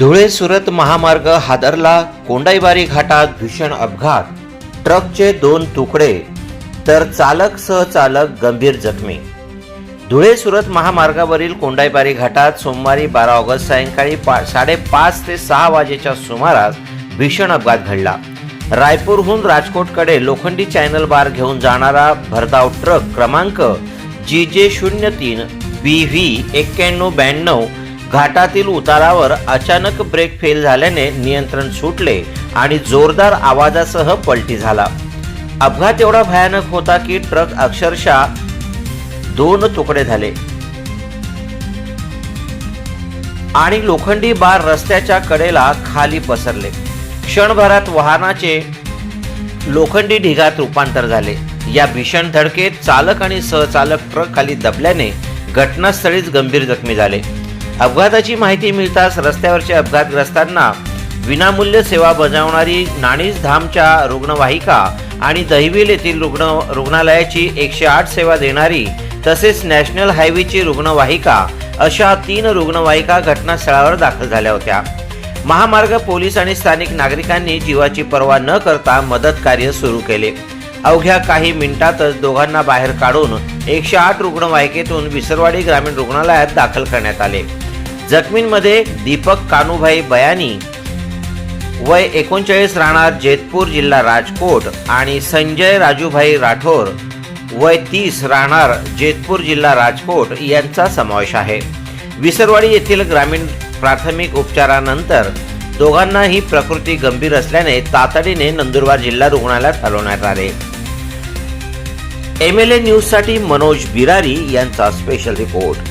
धुळे सुरत महामार्ग हादरला कोंडाईबारी घाटात भीषण अपघात. ट्रकचे दोन तुकडे तर चालक सहचालक गंभीर जखमी. धुळे सुरत महामार्गावरील कोंडाईबारी घाटात सोमवारी बारा ऑगस्ट सायंकाळी पा साडेपाच ते सहा वाजेच्या सुमारास भीषण अपघात घडला. रायपूरहून राजकोटकडे लोखंडी चॅनल बार घेऊन जाणारा भरधाव ट्रक क्रमांक जी जे शून्य तीन बी व्ही एक्क्याण्णव ब्याण्णव घाटातील उतारावर अचानक ब्रेक फेल झाल्याने नियंत्रण सुटले आणि जोरदार आवाजासह पलटी झाला. अपघात एवढा भयानक होता की ट्रक अक्षरशः दोन तुकडे झाले. आणि लोखंडी बार रस्त्याच्या कडेला खाली पसरले. क्षणभरात वाहनाचे लोखंडी ढिगात रूपांतर झाले. या भीषण धडकेत चालक आणि सहचालक ट्रक खाली दबल्याने घटनास्थळीच गंभीर जखमी झाले. अपघाताची माहिती मिळताच रस्त्यावरच्या अपघातग्रस्तांना विनामूल्य सेवा बजावणारी नाणीस धामच्या रुग्णवाहिका आणि दहिवेल येथील रुग्ण रुग्णालयाची एकशे आठ सेवा देणारी तसेच नॅशनल हायवेची रुग्णवाहिका अशा तीन रुग्णवाहिका घटनास्थळावर दाखल झाल्या होत्या. महामार्ग पोलीस आणि स्थानिक नागरिकांनी जीवाची पर्वा न करता मदत कार्य सुरू केले. अवघ्या काही मिनिटातच दोघांना बाहेर काढून एकशे आठ रुग्णवाहिकेतून विसरवाडी ग्रामीण रुग्णालयात दाखल करण्यात आले. जखमींमध्ये दीपक कानुभाई बयानी वय एकोणचाळीस राहणार जेतपूर जिल्हा राजकोट आणि संजय राजूभाई राठोर वय तीस राहणार जेतपूर जिल्हा राजकोट यांचा समावेश आहे. विसरवाडी येथील ग्रामीण प्राथमिक उपचारानंतर दोघांनाही प्रकृती गंभीर असल्याने तातडीने नंदुरबार जिल्हा रुग्णालयात हलवण्यात आले. एम एल ए न्यूजसाठी मनोज बिरारी यांचा स्पेशल रिपोर्ट